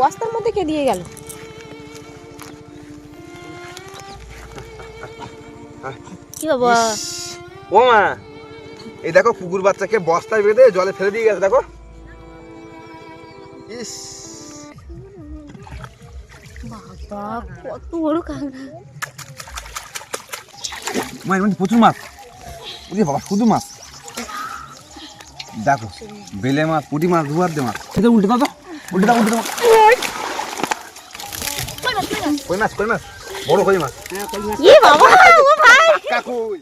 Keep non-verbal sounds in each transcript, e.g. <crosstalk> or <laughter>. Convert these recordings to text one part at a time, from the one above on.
বস্তার মধ্যে কে দিয়ে গেল? কি বাবা? ও মা এই দেখো কুকুর বাচ্চাকে বস্তায় বেঁধে জলে ফেলে দিয়ে গেছে দেখো। ইস। বাবা কত বড় কাঁকড়া। মায়ের মধ্যে প্রচুর মাছ। ওরে বাবা শুধু মাছ। দেখো বেলে মাছ পুঁটি মাছ দুবার দে মাছ। এটা উল্টে দাও তো। উল্টে দাও উল্টে দাও। কই মাছ কই মাছ বড় কই মাছ ই বাবা ও ভাই। কাকুই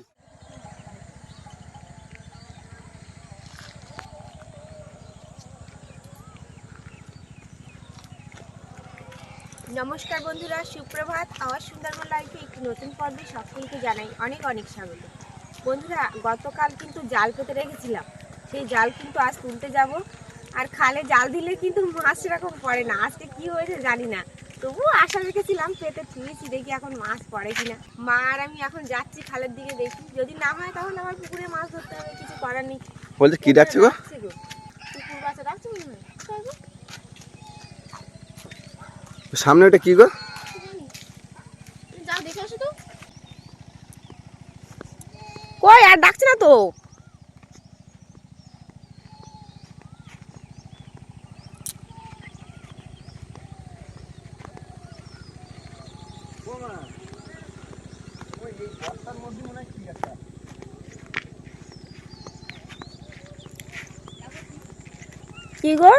নমস্কার বন্ধুরা সুপ্রভাত। আমার সুন্দরবন লাইফে একটি নতুন পর্বে সকলকে জানাই অনেক অনেক স্বাগত। বন্ধুরা গতকাল কিন্তু জাল পেতে রেখেছিলাম। সেই জাল কিন্তু আজ তুলতে যাব। আর খালে জাল দিলে কিন্তু মাছ সেরকম পড়ে না। আজকে কি হয়েছে জানি না। তবু আশা রেখেছিলাম পেতে তুলেছি দেখি এখন মাছ পড়ে কিনা। মা আর আমি এখন যাচ্ছি খালের দিকে দেখি। যদি না হয় তাহলে আমার পুকুরে মাছ ধরতে হবে কিছু করার নেই। বলছে কি ডাকছে গো? পুকুর বাচ্চা ডাকছে? সামনে ওটা কি গো যাও দেখে আসো তো কই আর ডাকছে না তো কি গো?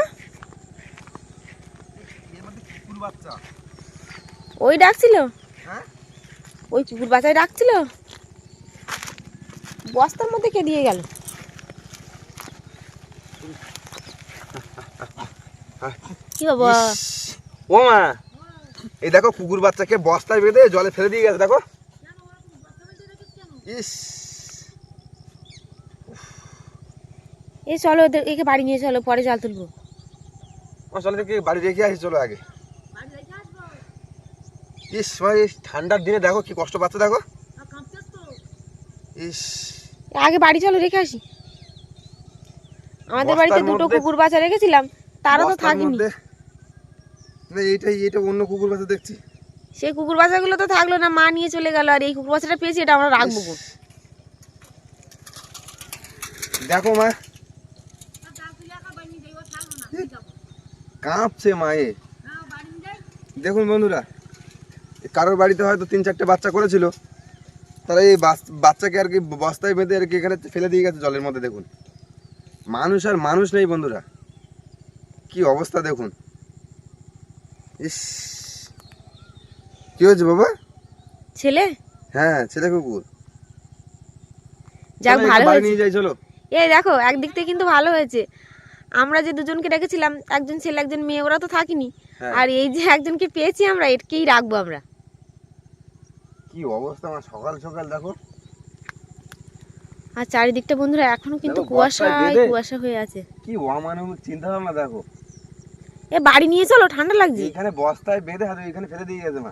ওই ডাকছিল? হ্যাঁ? ওই কুকুর বাচ্চাই ডাকছিল? বস্তার মধ্যে কে দিয়ে গেল? কি বাবা? ও মা। এই দেখো কুকুর বাচ্চাকে বস্তায় বেঁধে জলে ফেলে দিয়ে গেছে দেখো। ইস। এই চলো ওদের একে বাড়ি নিয়ে চলো পরে জাল তুলবো। চলো দেখি বাড়ি রেখে আসি চলো আগে। ইস ভাই ঠান্ডার দিনে দেখো কি কষ্ট পাচ্ছে দেখো। ইস। আগে বাড়ি চলো রেখে আসি। আমাদের বাড়িতে দুটো কুকুর বাচ্চা রেখেছিলাম তারা তো থাকেনি। না এইটাই এইটা অন্য কুকুর বাচ্চা দেখছি। সেই কুকুর বাচ্চাগুলো তো থাকল না মা নিয়ে চলে গেল আর এই কুকুর বাচ্চাটা পেয়েছি এটা আমরা রাখব। দেখো মা কাঁপছে মায়ে। দেখুন বন্ধুরা কারোর বাড়িতে হয়তো তিন চারটে বাচ্চা করেছিল। তারা এই বাচ্চাকে আর কি বস্তায় বেঁধে আর কি এখানে ফেলে দিয়ে গেছে জলের মধ্যে দেখুন। মানুষ আর মানুষ নেই বন্ধুরা। কি অবস্থা দেখুন। ইস। কি হয়েছে বাবা? ছেলে? হ্যাঁ ছেলে কুকুর। যাক ভালো হয়েছে। নিয়ে যাই চলো। এই দেখো একদিক থেকে কিন্তু ভালো হয়েছে। আমরা যে দুজনকে রেখেছিলাম একজন ছেলে একজন মেয়ে ওরা তো থাকিনি। হ্যাঁ। আর এই যে একজনকে পেয়েছি আমরা এটাকেই রাখব আমরা। কি অবস্থা আমার সকাল সকাল দেখো। আর চারিদিকটা বন্ধুরা এখনও কিন্তু দেখো, কুয়াশায় কুয়াশা হয়ে আছে। কি অমানবিক চিন্তা ভাবনা দেখো। এ বাড়ি নিয়ে চলো ঠান্ডা লাগছে। এখানে বস্তায় বেঁধে হাতে এখানে ফেলে দিয়ে গেছে মা।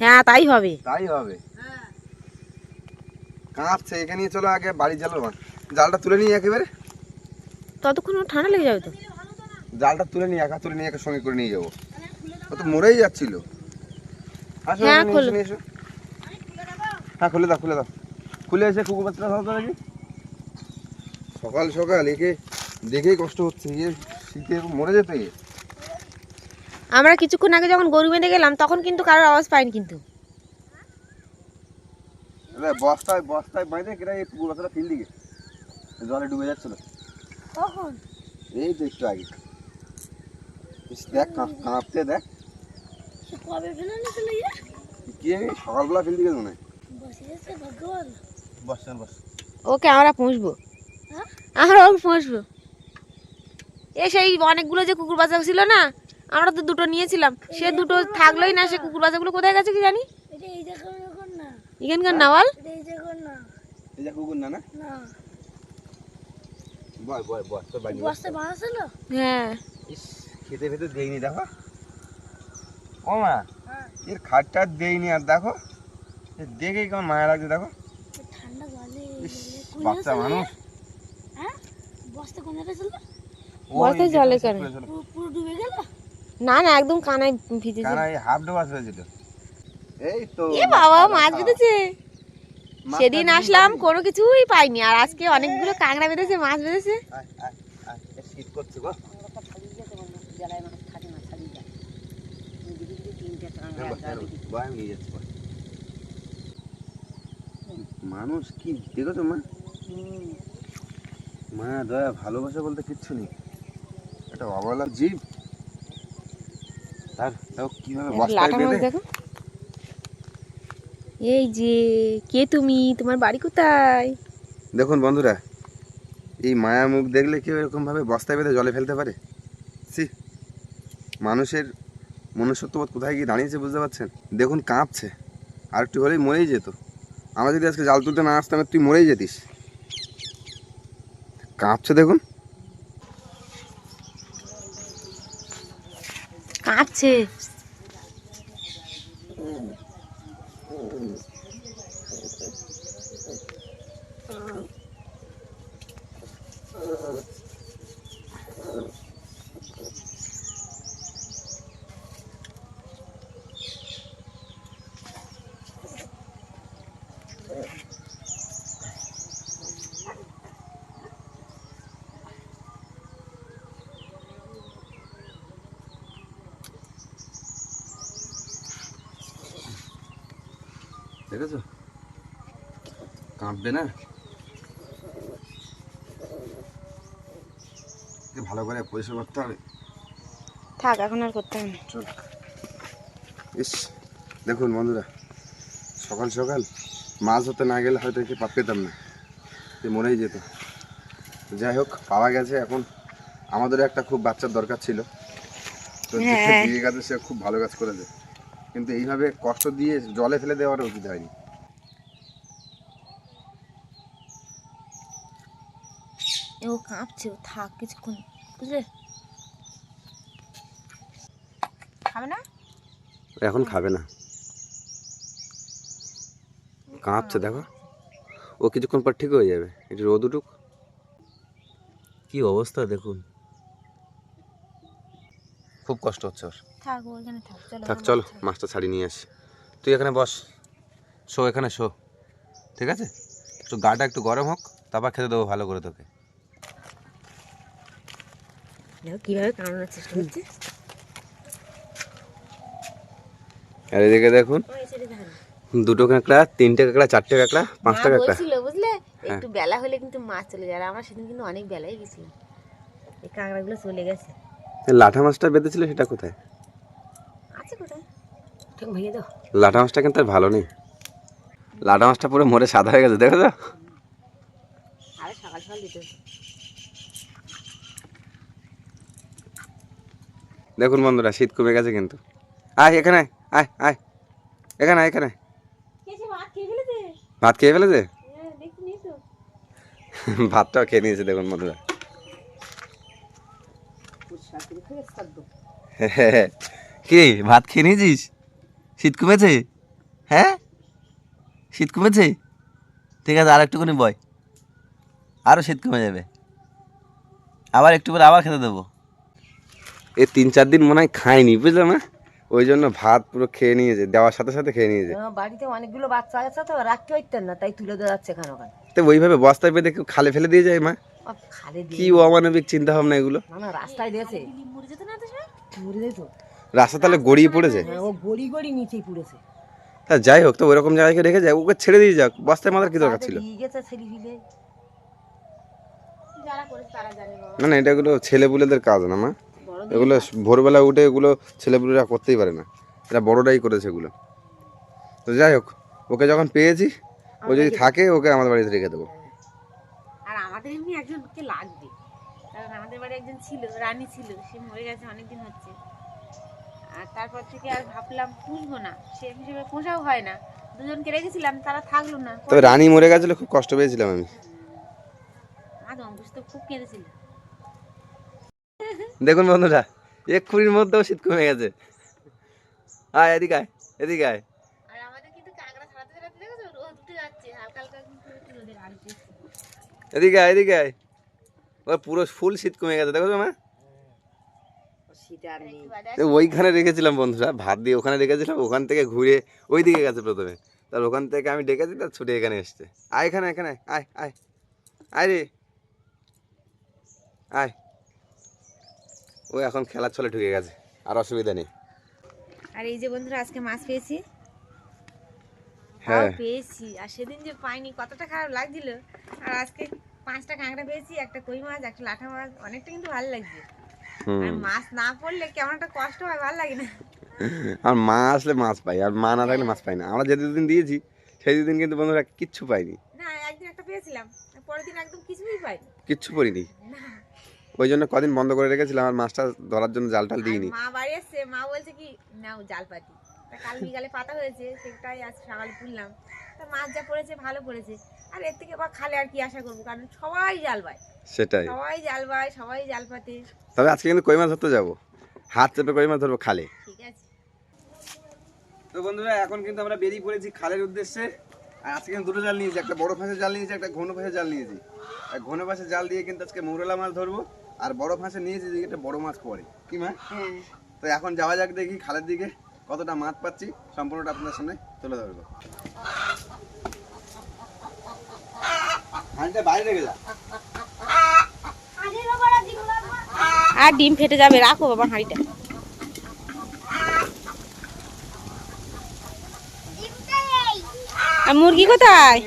হ্যাঁ তাই হবে। তাই হবে। হ্যাঁ। কাঁপছে এখানে নিয়ে চলো আগে বাড়ি চলো মা। জালটা তুলে নিয়ে একেবারে। ততক্ষণ ঠান্ডা লেগে যাবে তো? জালটা তুলে নিয়ে একা তুলে নিয়ে একা সঙ্গে করে নিয়ে যাব। ও তো মরেই যাচ্ছিল। আসো হ্যাঁ, খোলো। এসো। হ্যাঁ খুলে দাও খুলে দাও। খুলে এসে কুকুর বাচ্চাটা ধরো নাকি সকাল সকাল একে দেখেই কষ্ট হচ্ছে। ইয়ে শীতে মরে যেত। আমরা কিছুক্ষণ আগে যখন গরু বেঁধে গেলাম তখন কিন্তু কারোর আওয়াজ পাইনি কিন্তু। বস্তায় বস্তায় বাইরে কেটে এই পুকুর বাচ্চাটা ফিল দিকে জলে ডুবে যাচ্ছিল। কখন? এই তো একটু আগে। দেখ কাঁপতে দেখ। কবে ফেলে নিয়েছিল কি সকালবেলা ফিল দিকে বস বস ওকে আমরা পুষবো। আমরা ওকে পুষবো। এ সেই অনেকগুলো যে কুকুর বাচ্চা ছিল না আমরা তো দুটো নিয়েছিলাম। সে দুটো থাকলোই না সে কুকুর বাচ্চাগুলো কোথায় গেছে কি জানি? এখানকার না বল এই কুকুর না? না। বয় বয় বয় তোর বাড়ি বস। হ্যাঁ। ইস খেতে খেতে দেইনি দেখো। ও মা এর খাটটা দেইনি আর দেখো। দেখেই কেমন মায়া লাগছে দেখো। ইস বাচ্চা মানুষ। বস্তায় জলের কারণে পুরো ডুবে গেল? না না একদম কানায় ভিজেছে। কানাই হাফ ডোবাস হয়েছিল। এই তো এ বাবা মাছ মাছ সেদিন আসলাম। কোনো কিছুই পাইনি। আর আজকে অনেকগুলো কাঁকড়া বেঁধেছে মাছ বেঁধেছে। শীত করছে গো। মানুষ কি দেখেছ মা? মা দয়া ভালোবাসা বলতে কিচ্ছু নেই। এটা অবলা জীব। তার কীভাবে বস্তায় বেঁধে দেখো। এই যে কে তুমি? তোমার বাড়ি কোথায়? দেখুন বন্ধুরা এই মায়া মুখ দেখলে কেউ এরকম ভাবে বস্তায় বেঁধে জলে ফেলতে পারে? সি মানুষের মনুষ্যত্ববোধ কোথায় গিয়ে দাঁড়িয়েছে বুঝতে পারছেন? দেখুন কাঁপছে আর একটু হলেই মরেই যেত। আমরা যদি আজকে জাল তুলতে না আসতাম তুই মরেই যেতিস। কাঁপছে দেখুন। কাঁপছে? কাঁপবে না? ভালো করে পরিষ্কার করতে হবে। থাক এখন আর করতে হবে চল। ইস দেখুন বন্ধুরা সকাল সকাল মাছ ধরতে না গেলে হয়তো একে পা- পেতাম না। এ মরেই যেত। যাই হোক পাওয়া গেছে এখন। আমাদেরও একটা খুব বাচ্চার দরকার ছিল। তো যে হ্যাঁ। সে খুব ভালো কাজ করেছে। কিন্তু এইভাবে কষ্ট দিয়ে জলে ফেলে দেওয়াটা উচিত হয়নি। ও কাঁপছে ও থাক কিছুক্ষণ বুঝলে খাবে না এখন খাবে না কাঁপছে দেখো। ও কিছুক্ষণ পর ঠিক হয়ে যাবে। একটু রোদ উঠুক। কি অবস্থা দেখুন। খুব কষ্ট হচ্ছে ওর। থাক চলো মাছটা ছাড়িয়ে নিয়ে আসি। তুই এখানে বস। শো এখানে শো। ঠিক আছে? একটু গাটা একটু গরম হোক তারপর খেতে দেবো ভালো করে তোকে। দেখো কীভাবে কামড়ানোর চেষ্টা করছে। আর এদিকে দেখুন দুটো কাঁকড়া তিনটে কাঁকড়া চারটে কাঁকড়া পাঁচটা কাঁকড়া। বলছিল বুঝলে? হ্যাঁ। একটু বেলা হলে কিন্তু মাছ চলে যায় আর আমরা সেদিন কিন্তু অনেক বেলায় গেছিলাম এই কাঁকড়াগুলো চলে গেছে। লাঠা মাছটা বেঁধেছিল সেটা কোথায়? আছে কোথায়? লাঠা মাছটা কিন্তু আর ভালো নেই। লাঠা মাছটা পুরো মরে সাদা হয়ে গেছে দেখো তো আরে সকাল সকাল দিতে দেখুন বন্ধুরা শীত কমে গেছে কিন্তু। আয় এখানে আয় আয় এখানে এখানে ভাত খেয়ে ফেলেছে? হ্যাঁ <laughs> ভাতটাও খেয়ে নিয়েছে দেখুন বন্ধুরা। <laughs> কি ভাত খেয়ে নিয়েছিস? শীত কমেছে? হ্যাঁ? শীত কমেছে? ঠিক আছে আর একটুখানি বয়। আরও শীত কমে যাবে। আবার একটু পরে আবার খেতে দেবো। এ তিন চার দিন মনে হয় খায়নি বুঝলে না? ওই জন্য ভাত পুরো খেয়ে নিয়েছে দেওয়ার সাথে সাথে খেয়ে নিয়েছে। আমার বাড়িতে অনেকগুলো বাচ্চা আছে তো রাখতে পারতেন না তাই তুলে দেওয়া যাচ্ছে কেন কেন তো ওইভাবে বস্তায় পেতে কেউ খালে ফেলে দিয়ে যায় মা? খালে কি অমানবিক চিন্তা ভাবনা এগুলো? না না রাস্তায় দিয়েছে। রাস্তা তাহলে গড়িয়ে পড়েছে? হ্যাঁ, ও গড়ি গড়ি নিচেই পড়েছে। তা যাই হোক তো ওরকম জায়গায় রেখে যায় ওকে ছেড়ে দিয়ে যাক বস্তায় মাথার কি দরকার ছিল? ছেলে না না এটা এগুলো ছেলেপুলেদের কাজ না মা। এগুলো ভোরবেলা উঠে এগুলো ছেলেপুলেরা করতেই পারে না। এটা বড়টাই করেছে এগুলো। তো যাই হোক ওকে যখন পেয়েছি ও যদি থাকে ওকে আমাদের বাড়িতে রেখে দেবো। আর আমাদের এমনি একজনকে লাগবে। কারণ আমাদের বাড়ি একজন ছিল রানী ছিল সে মরে গেছে অনেকদিন হচ্ছে। আর তারপর থেকে আর ভাবলাম পুষবো না। সে হিসেবে পোষাও হয় না। দুজনকে রেখেছিলাম তারা থাকল না। তবে রানী মরে গেছিল খুব কষ্ট পেয়েছিলাম আমি। তো খুব কেঁদেছিল। দেখুন বন্ধুরা এক্ষুনির মধ্যেও শীত কমে গেছে। আয় এদিকে আয় এদিকে আয়। এদিকে আয় এদিকে আয়। ওর পুরো ফুল শীত কমে গেছে দেখো তো মা। ওইখানে রেখেছিলাম বন্ধুরা ভাত দিয়ে ওখানে রেখেছিলাম ওখান থেকে ঘুরে ওই দিকে গেছে প্রথমে। তার ওখান থেকে আমি ডেকেছি তার ছুটে এখানে এসছে। আয় এখানে এখানে আয় আয়। আয় রে। আয়। ও এখন খেলার ছলে ঢুকে গেছে আর অসুবিধা নেই। আর এই যে বন্ধুরা আজকে মাছ পেয়েছি। হ্যাঁ। পেয়েছি আর সেদিন যে পাইনি কতটা খারাপ লাগছিল। আর আজকে পাঁচটা কাঁকড়া পেয়েছি একটা কই মাছ একটা লাঠা মাছ অনেকটা কিন্তু ভালো লাগছে। আর মাছ না পড়লে কেমন একটা কষ্ট হয় ভালো লাগে না। আর মা আসলে মাছ পাই আর মা না থাকলে মাছ পাই না। আমরা যে দুদিন দিয়েছি সেই দুদিন কিন্তু বন্ধুরা কিচ্ছু পাইনি। না একদিন একটা পেয়েছিলাম পরের দিন একদম কিছুই পাইনি। কিচ্ছু পড়িনি। না। ওই জন্য কদিন বন্ধ করে রেখেছিলাম আর মাছটা ধরার জন্য জাল টাল দিইনি। মা বাড়ি এসছে মা বলছে কি নাও জাল পাতি। কাল বিকালে পাতা হয়েছে সেটাই আজ সকালে তুললাম। তা মাছ যা পড়েছে ভালো পড়েছে। আর এর থেকে বা খালে আর কি আশা করব কারণ সবাই জাল পায়। সেটাই। সবাই জাল পায় সবাই জাল পাতে। তবে আজকে কিন্তু কই মাছ ধরতে যাব? হাত চেপে কই মাছ ধরবো? খালে। ঠিক আছে। তো বন্ধুরা এখন কিন্তু আমরা বেরিয়ে পড়েছি খালের উদ্দেশ্যে। আর আজকে কিন্তু দুটো জাল নিয়েছি একটা বড় ফাঁসের জাল নিয়েছি একটা ঘন ফাঁসের জাল নিয়েছি। আর ঘন ফাঁসের জাল দিয়ে কিন্তু আজকে মৌরলা মাছ ধরবো। আর বড় ফাঁসে নিয়েছি যে একটা বড় মাছ পড়ে। কি মা? হ্যাঁ। তো এখন যাওয়া যাক দেখি খালের দিকে কতটা মাছ পাচ্ছি সম্পূর্ণটা আপনার সামনে তুলে ধরবো। বাইরে রেখে যা। আর ডিম ফেটে যাবে রাখো বাবা হাঁড়িটা। আর মুরগি কোথায়?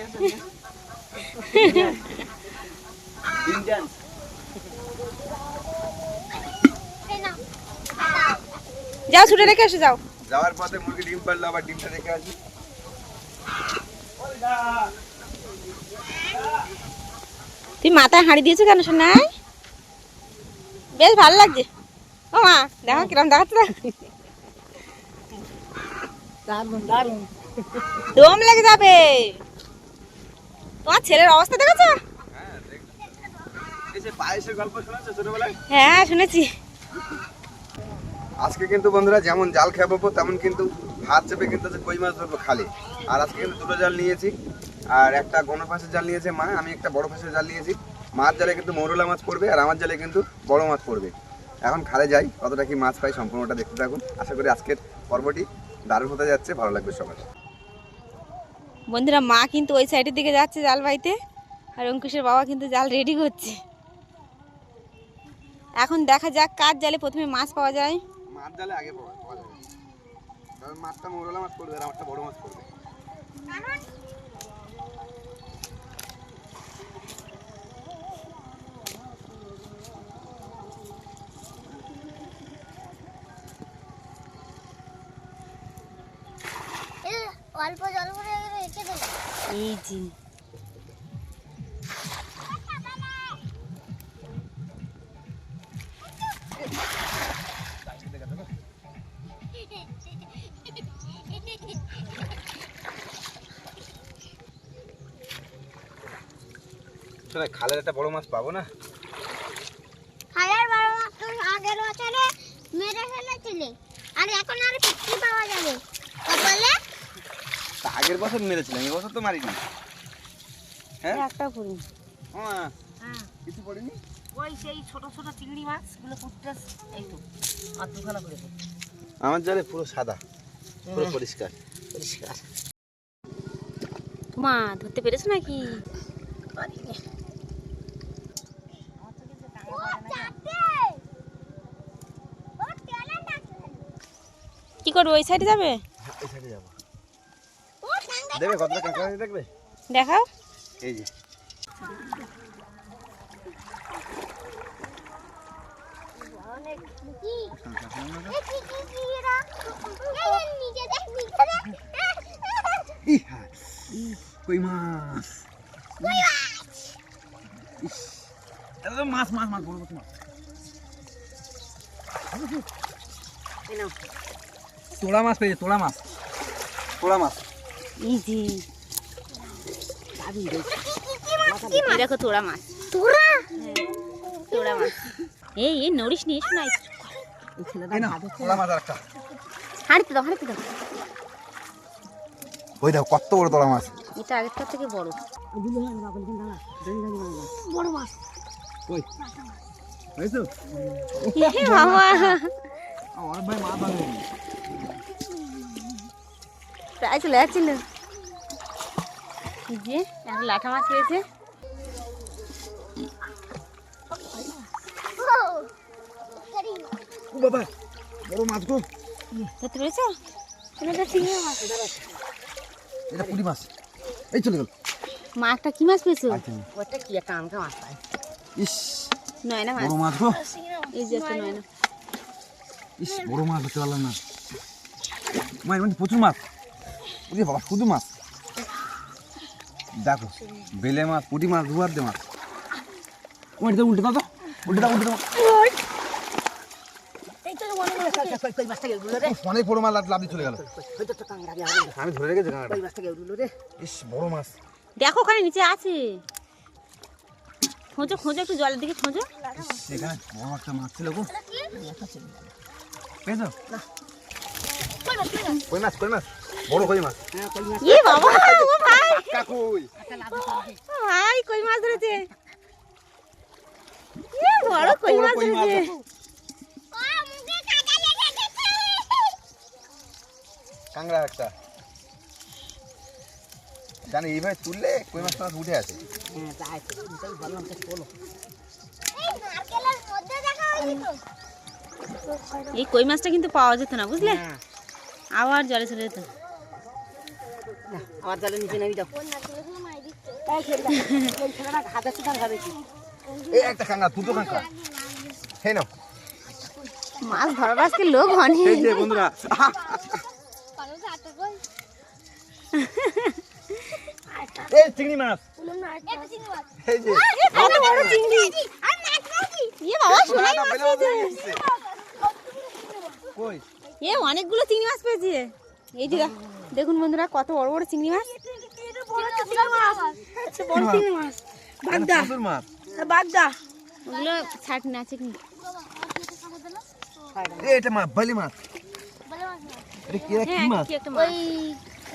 যাও ছুটে রেখে এসে যাও। যাওয়ার পথে মুরগি ডিম পারল আবার ডিমটা রেখে আসি তুই মাথায় হাঁড়ি দিয়েছ কেন শোনাই বেশ ভালো লাগছে। ও মা দেখো কিরম দেখাচ্ছে দম লেগে যাবে। তোমার ছেলের অবস্থা দেখেছ? হ্যাঁ হ্যাঁ শুনেছি। আজকে কিন্তু বন্ধুরা যেমন জাল খেপাবো তেমন কিন্তু হাত চেপে কিন্তু কই মাছ ধরবো খালে। আর আজকে কিন্তু দুটো জাল নিয়েছি। আর একটা গণ ফাঁসের জাল নিয়েছে মা, আমি একটা বড় ফাঁসের জাল নিয়েছি। মাছ জালে কিন্তু মৌরলা মাছ পড়বে আর আমার জালে কিন্তু বড় মাছ পড়বে। এখন খালে যাই, কতটা কি মাছ পাই সম্পূর্ণটা দেখতে থাকুন। আশা করি আজকের পর্বটি দারুণ হতে যাচ্ছে, ভালো লাগবে সবার। বন্ধুরা, মা কিন্তু ওই সাইডের দিকে যাচ্ছে জাল বাইতে, আর অঙ্কুশের বাবা কিন্তু জাল রেডি করছে। এখন দেখা যাক কার জালে প্রথমে মাছ পাওয়া যায়। মাছ জালে আগে পাওয়া পাওয়া যাবে। কারণ মাছটা মৌরলা মাছ পড়বে আর আমারটা বড় মাছ পড়বে। অল্প জল করে রেখে দেবো এই জি শোনা খালের একটা বড় মাছ পাবো না? হাজার বারো মাস তো আগের বছরে মেরে ফেলেছিলে। আর এখন আর ফিফটি পাওয়া যাবে। তা আগের বছর মেরেছিলাম এই বছর তো মারিনি। হ্যাঁ? একটা করুন হ্যাঁ। হ্যাঁ। কিছু পড়েনি? ওই সেই ছোট ছোট চিংড়ি মাছগুলো কুটতে এই তো আর দুখানা করে আমার জালে পুরো সাদা পুরো পরিষ্কার। পরিষ্কার। মা ধরতে পেরেছ নাকি? ও করবে ওই সাইডে যাবে? এই সাইডে যাব। ও কতটা কাঁকড়া দেখবে? দেখাও। এই যে। কই মাছ? এটা তো মাছ মাছ মাছ বড় মাছ মাছ। এই নাও। তোড়া মাছ পেয়েছে তোড়া মাছ। তোড়া মাছ। ইজি দেখো তোড়া মাছ। তোরা? তোড়া মাছ। এই এই নড়িস নিয়ে এসো না হচ্ছে তোড়া মাছ একটা হাঁড়িতে দাও হাঁড়িতে দাও। ওই দেখো কত বড় তোড়া মাছ। এটা আগেরটার থেকে বড়। মাছ। ওই বাবা। প্রায় চলে যাচ্ছিল যে এখন লাঠা মাছ পেয়েছে বাবা বড় মাছ গো। ধরতে পেরেছ? এটা চিংড়ি মাছ। এটা পুরি মাছ। এই চলে গেল। মাছটা কি মাছ পেয়েছ? ওটা কি একটা আমকা মাছ পায় ইস মাছ। বড় মাছ গো। এই যে একটা নয়না। ইস বড় মাছ ধরতে পারলাম না। মায়ের মধ্যে প্রচুর মাছ। ওরে বাবা শুধু মাছ। দেখো বেলে মাছ পুঁটি মাছ দুবার দে মাছ। উল্টে দাও উল্টে দাও তো উল্টে দাও উল্টে দাও। অনেক বড় মাছ লাভ লাভ দিয়ে চলে গেল। আমি ধরে রেখেছি ইস বড় মাছ। দেখো ওখানে নিচে আছে। খোঁজো খোঁজো একটু জলের দিকে খোঁজো। ইস, এখানে বড় একটা মাছ ছিল গো। পেয়েছ কই মাছ কই মাছ বড় কই মাছ হ্যাঁ কই মাছ ইয়ে বাবা ও ভাই কাকুই কই মাছ ধরেছে ইয়ে বড় কই মাছ ধরেছে কাংড়া একটা জানি এইভাবে তুললে কই মাছ মাছ উঠে আসে হ্যাঁ তাই তো তাই ভালো আমাকে বলো এই কই মাছটা কিন্তু পাওয়া যেত না বুঝলে? আবার জলে চলে যেত। জলের নিচে নেমে মাছ ধরার আজকে লোক বন্ধুরা। এই চিংড়ি মাছ। এই যে। বড় চিংড়ি। বাবা শোনাই না, মাছ। কই? এ অনেকগুলো চিংড়ি মাছ পেয়েছে এই যে দেখুন বন্ধুরা কত বড় বড় চিংড়ি মাছ। বড় চিংড়ি মাছ। এখানে প্রচুর মাছ। বাগদা। ওগুলো ছাটনি আছে কিন্তু এটা মাছ বালি মাছ। এটা কি কি হ্যাঁ মাছ?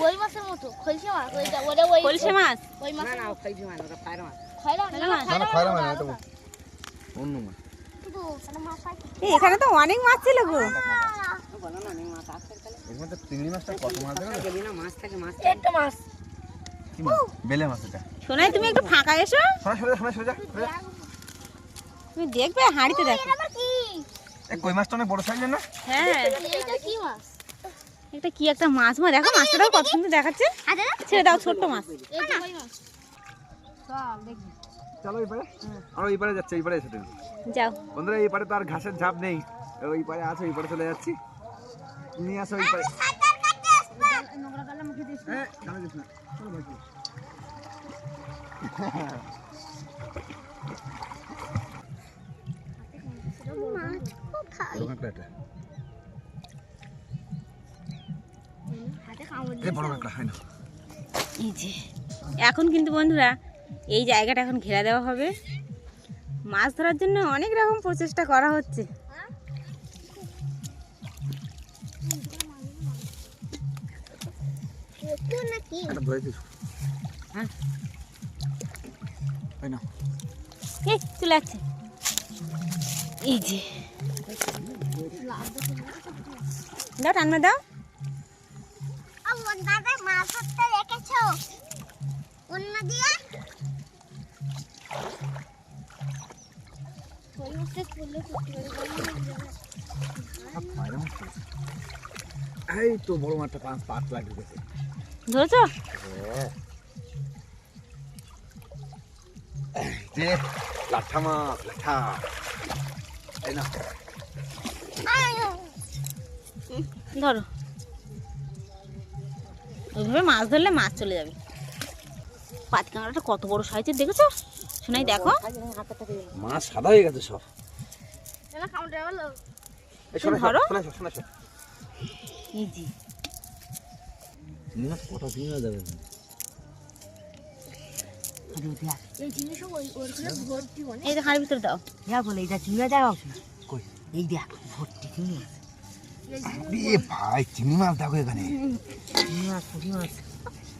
কই মাছের মতো খলসে মাছ ওটা ওই মাছ? ওই মাছ। না ওটা মাছ। এখানে তো অনেক মাছ ছিল গো। এর মধ্যে চিংড়ি মাছটা কত মাছ দেখো না মাছ থাকে মাছ একটা মাছ। বেলে মাছ এটা। শোনাই তুমি একটু ফাঁকা এসো। শোনা শোনা যা। তুমি দেখবে হাঁড়িতে দেখো। এই কই মাছটা অনেক বড় সাইজের না? হ্যাঁ। এটা কি মাছ? একটা কি একটা মাছ? মা দেখো মাছটাও কত সুন্দর দেখাচ্ছে। ছেড়ে দাও ছোট্ট মাছ। এটা চলো এই পারে আমরা এই পারে যাচ্ছি এই পারে এসে যাও। বন্ধুরা এই পারে তো আর ঘাসের ঝাপ নেই। ওই পারে আছে ওই পারে চলে যাচ্ছি। নিয়ে আসো ওই হ্যাঁ, দিস না। ভাই, না। এখন কিন্তু বন্ধুরা এই জায়গাটা এখন ঘেরা দেওয়া হবে। মাছ ধরার জন্য অনেক রকম প্রচেষ্টা করা হচ্ছে। একটা ধরে দিস। হ্যাঁ। হয় না। এই চলে যাচ্ছে এই যে দাও টানমা দাও দাদা মাছ ধরতে রেখেছো অন্য দিয়ে। এই তো বড় মাছটা পাঁচ পাঁচ লাগিয়ে গেছে ধরেছো? লাঠা মাছ লাঠা। এই না ধরো। ওইভাবে মাছ ধরলে মাছ চলে যাবে। পাতি কাঁকড়াটা কত বড় সাইজের দেখেছ? শোনাই দেখো। মাছ সাদা হয়ে গেছে সব। ধরো। শোনা যে মাছ কটা দিন যাবে অনেক এই যে হাড়ির ভিতরে দাও ইয়া বলে এটা চিংড়ি মাছ কই এই দেখ ভর্তি চিংড়ি মাছ এ ভাই চিংড়ি মাছ দেখো এখানে চিংড়ি মাছ পুঁটি মাছ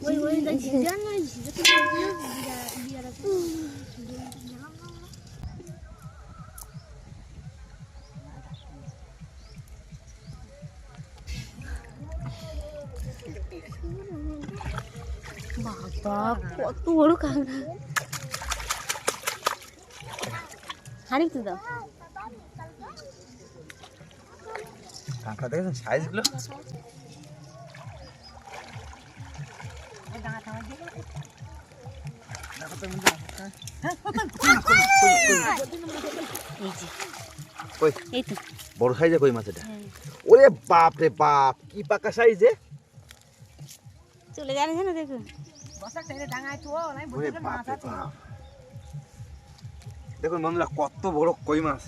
ওই ওই জিজা নয় জিজা তো কত বড় কাঁকড়া। হাড়ি তো দাও। কাঁকড়া দেখেছেন? সাইজগুলো কই? বড় সাইজে কই মাছ এটা? হ্যাঁ। ওরে বাপ রে বাপ কি পাকা সাইজে চলে যাচ্ছে না দেখুন। দেখুন বন্ধুরা কত বড় কই মাছ।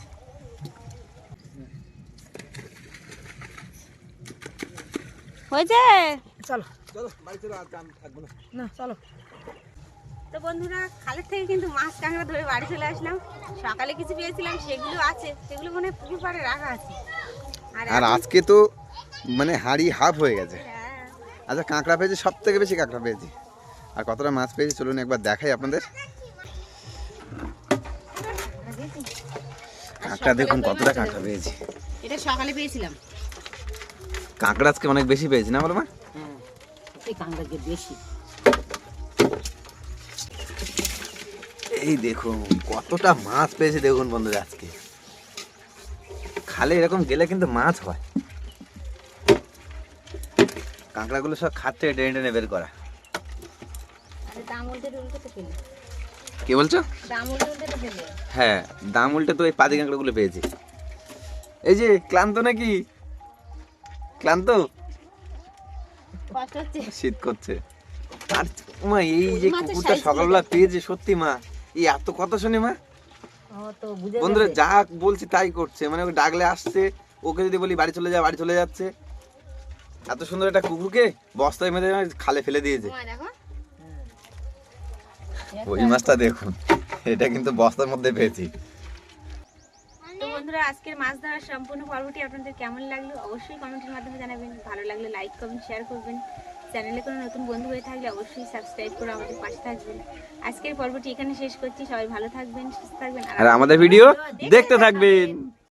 হয়েছে? চলো। চলো বাড়ি চলো আর থাকব না। না চলো। তো বন্ধুরা খালের থেকে কিন্তু মাছ কাঁকড়া ধরে বাড়ি চলে আসলাম। সকালে কিছু পেয়েছিলাম সেগুলো আছে। সেগুলো মনে হয় পুকুর পাড়ে রাখা আছে। আর আর আজকে তো মানে হাড়ি হাফ হয়ে গেছে। হ্যাঁ, আচ্ছা কাঁকড়া পেয়েছি সব থেকে বেশি কাঁকড়া পেয়েছি। আর কতটা মাছ পেয়েছি চলুন একবার দেখাই আপনাদের। কাঁকড়া দেখুন কতটা কাঁকড়া পেয়েছি। এটা সকালে পেয়েছিলাম। কাঁকড়া আজকে অনেক বেশি পেয়েছি না বলো মা? হ্যাঁ এই বেশি। এই দেখুন কতটা মাছ পেয়েছি দেখুন বন্ধুরা আজকে। খালে এরকম গেলে কিন্তু মাছ হয়। কাঁকড়াগুলো সব খাচ্ছে টেনে টেনে বের করা আরে দাম উল্টে উল্টে তো পেলে কি বলছো? হ্যাঁ দাম উল্টে তো এই পাতি কাঁকড়াগুলো পেয়েছি। এই যে ক্লান্ত নাকি? ক্লান্ত? শীত করছে। আর মা এই যে কুকুরটা সকালবেলা পেয়েছে সত্যি মা। এই এত কথা শুনে মা? বন্ধুরা যা বলছি তাই করছে। মানে ওকে ডাকলে আসছে ওকে যদি বলি বাড়ি চলে যা বাড়ি চলে যাচ্ছে। এত সুন্দর একটা কুকুরকে বস্তায় মেঁধে খালে ফেলে দিয়েছে। দেখো। ওই মাছটা দেখুন। এটা কিন্তু বস্তার মধ্যে পেয়েছি। তো বন্ধুরা আজকের মাছ ধরার সম্পূর্ণ পর্বটি আপনাদের কেমন লাগল অবশ্যই কমেন্টের মাধ্যমে জানাবেন। ভালো লাগলে লাইক কমেন্ট শেয়ার করবেন। চ্যানেলে কোনো নতুন বন্ধু হয়ে থাকলে অবশ্যই সাবস্ক্রাইব করে আমাদের পাশে থাকবেন। আজকের পর্বটি এখানে শেষ করছি। সবাই ভালো থাকবেন সুস্থ থাকবেন। আর আমাদের ভিডিও দেখতে থাকবেন।